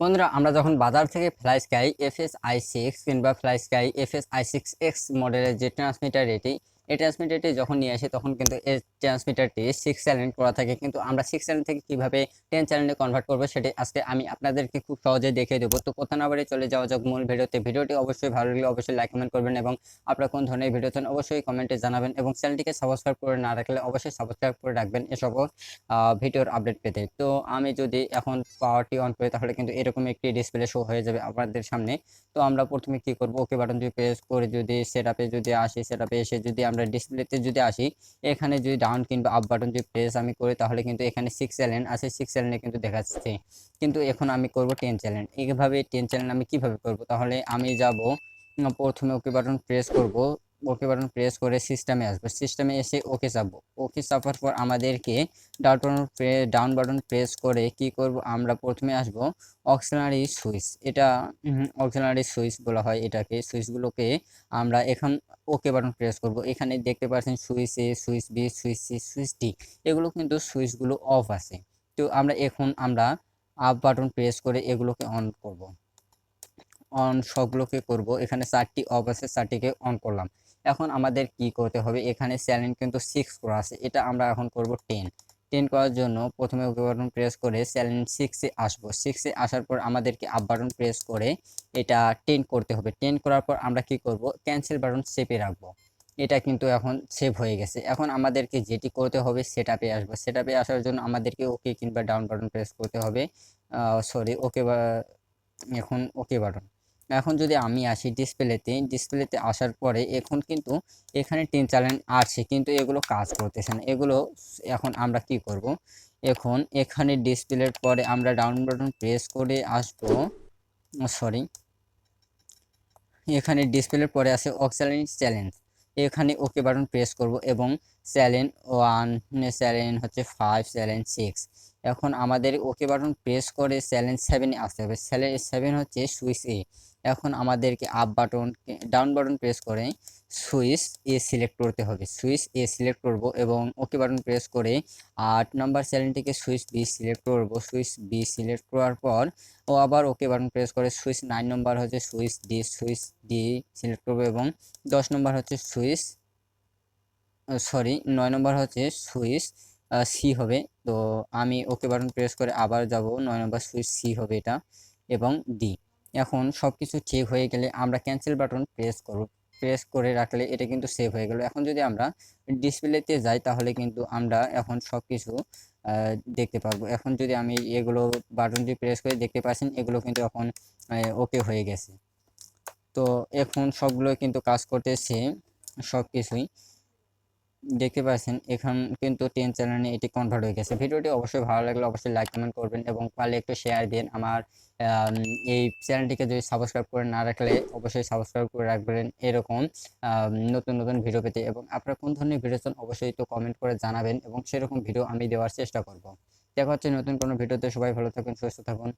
বন্ধুরা, আমরা যখন বাজার থেকে fly sky FS I six কিংবা FlySky FS I six X মডেলের যে ট্রান্সমিটার এটি এই ট্রান্সমিটারটি যখন নিয়ে আসি, তখন কিন্তু এই ট্রান্সমিটারটি সিক্স চ্যানেল করা থাকে। কিন্তু আমরা সিক্স চ্যানেল থেকে কীভাবে টেন চ্যানেলে কনভার্ট করব, সেটি আজকে আমি আপনাদেরকে খুব সহজে দেখিয়ে দেবো। তো কোথা না চলে যাওয়া যাক মূল ভিডিওতে। ভিডিওটি অবশ্যই ভালো লাগলে অবশ্যই লাইক কমেন্ট করবেন এবং আপনারা কোন ধরনের ভিডিও চান অবশ্যই কমেন্টে জানাবেন এবং চ্যানেলটিকে সাবস্ক্রাইব করে না রাখলে অবশ্যই সাবস্ক্রাইব করে রাখবেন এসব ভিডিওর আপডেট পেতে। তো আমি যদি এখন পাওয়ারটি অন করি, তাহলে কিন্তু এরকম একটি ডিসপ্লে শো হয়ে যাবে আপনাদের সামনে। তো আমরা প্রথমে কি করব? ওকে বাটন যদি প্রেস করে যদি সেটআপে যদি আসি সেটআপে এসে যদি ডিসপ্লেতে যদি আসি, এখানে যদি ডাউন কিংবা আপ বাটন যদি প্রেস আমি করি, তাহলে কিন্তু এখানে সিক্স চ্যানেল আছে সিক্স চ্যানেলে কিন্তু দেখাচ্ছে। কিন্তু এখন আমি করব টেন চ্যানেল এইভাবে টেন চ্যানেল আমি কীভাবে করব? তাহলে আমি যাব, প্রথমে ওকে বাটন প্রেস করব। ওকে বাটন প্রেস করে সিস্টেমে আসব। সিস্টেমে এসে ওকে চাপবো। ওকে চাপার পর আমাদেরকে down button down button press করে কি করব? আমরা প্রথমে আসব অক্সিলারি সুইচ এটা অক্সিলারি সুইচ বলা হয় এটাকে। সুইচগুলোকে আমরা এখন ওকে বাটন প্রেস করব। এখানে দেখতে পাচ্ছেন switch A switch B switch C switch D এগুলো কিন্তু সুইচগুলো অফ আছে। তো আমরা এখন আমরা আপ বাটন প্রেস করে এগুলোকে অন করব। অন সবগুলোকে করব। এখানে চারটি অফ আছে, চারটিকে অন করলাম। এখন আমাদের কি করতে হবে? এখানে স্যালেন কিন্তু সিক্স করা আছে। এটা আমরা এখন করব টেন টেন করার জন্য প্রথমে ওকে বাটন প্রেস করে স্যালেন সিক্সে আসব। সিক্সে আসার পর আমাদেরকে আপ বাটন প্রেস করে এটা টেন করতে হবে। টেন করার পর আমরা কি করব? ক্যান্সেল বাটন সেপে রাখব। এটা কিন্তু এখন সেভ হয়ে গেছে। এখন আমাদেরকে যেটি করতে হবে সেটাপে আসব। সেটাপে আসার জন্য আমাদেরকে ওকে কিংবা ডাউন বাটন প্রেস করতে হবে। সরি ওকে বা এখন ওকে বাটন এখন যদি আমি আসি ডিসপ্লেতে ডিসপ্লেতে আসার পরে এখন কিন্তু এখানে তিন চ্যানেল আছে, কিন্তু এগুলো কাজ করতেছে না। এগুলো এখন আমরা কি করব? এখন এখানে ডিসপ্লের পরে আমরা ডাউন বাটন প্রেস করে আসব। সরি এখানে ডিসপ্লের পরে আছে অক্সিলারি চ্যালেঞ্জ এখানে ওকে বাটন প্রেস করব এবং চ্যালেঞ্জ ওয়ান চ্যালেঞ্জ হচ্ছে ফাইভ চ্যালেঞ্জ সিক্স এখন আমাদের ওকে বাটন প্রেস করে চ্যালেঞ্জ সেভেনে আসতে হবে। চ্যালেঞ্জ সেভেন হচ্ছে সুইচ এ এখন আমাদেরকে up button down button press করে সুইচ এ সিলেক্ট করতে হবে। সুইচ এ সিলেক্ট করব এবং ওকে বাটন প্রেস করে আট নাম্বার চ্যানেলটিকে সুইচ বি সিলেক্ট করব। সুইচ বি সিলেক্ট করার পর ও আবার ওকে বাটন প্রেস করে সুইচ নাইন নম্বর হচ্ছে switch D switch D select করব এবং দশ নম্বর হচ্ছে সুইচ সরি নয় নম্বর হচ্ছে সুইচ সি হবে। তো আমি ওকে বাটন প্রেস করে আবার যাব। নয় নম্বর সুইচ সি হবে এটা এবং ডি এখন সব কিছু ঠিক হয়ে গেলে আমরা ক্যান্সেল বাটন প্রেস করব। প্রেস করে রাখলে এটা কিন্তু সেভ হয়ে গেল। এখন যদি আমরা ডিসপ্লেতে যাই তাহলে কিন্তু আমরা এখন সব কিছু দেখতে পারব। এখন যদি আমি এগুলো বাটনটি প্রেস করে দেখতে পাচ্ছেন, এগুলো কিন্তু এখন ওকে হয়ে গেছে। তো এখন সবগুলো কিন্তু কাজ করতেছে সব কিছুই দেখতে পাচ্ছেন, এখন কিন্তু টেন চ্যানেলে এটি কনভার্ট হয়ে গেছে। ভিডিওটি অবশ্যই ভালো লাগলে অবশ্যই লাইক কমেন্ট করবেন এবং পারলে একটু শেয়ার দিন। আমার এই চ্যানেলটিকে যদি সাবস্ক্রাইব করে না রাখলে অবশ্যই সাবস্ক্রাইব করে রাখবেন এরকম নতুন নতুন ভিডিও পেতে। এবং আপনারা কোন ধরনের ভিডিও চান অবশ্যই তো কমেন্ট করে জানাবেন এবং সেরকম ভিডিও আমি দেওয়ার চেষ্টা করব। দেখা হচ্ছে নতুন কোনো ভিডিওতে সবাই ভালো থাকুন, সুস্থ থাকুন।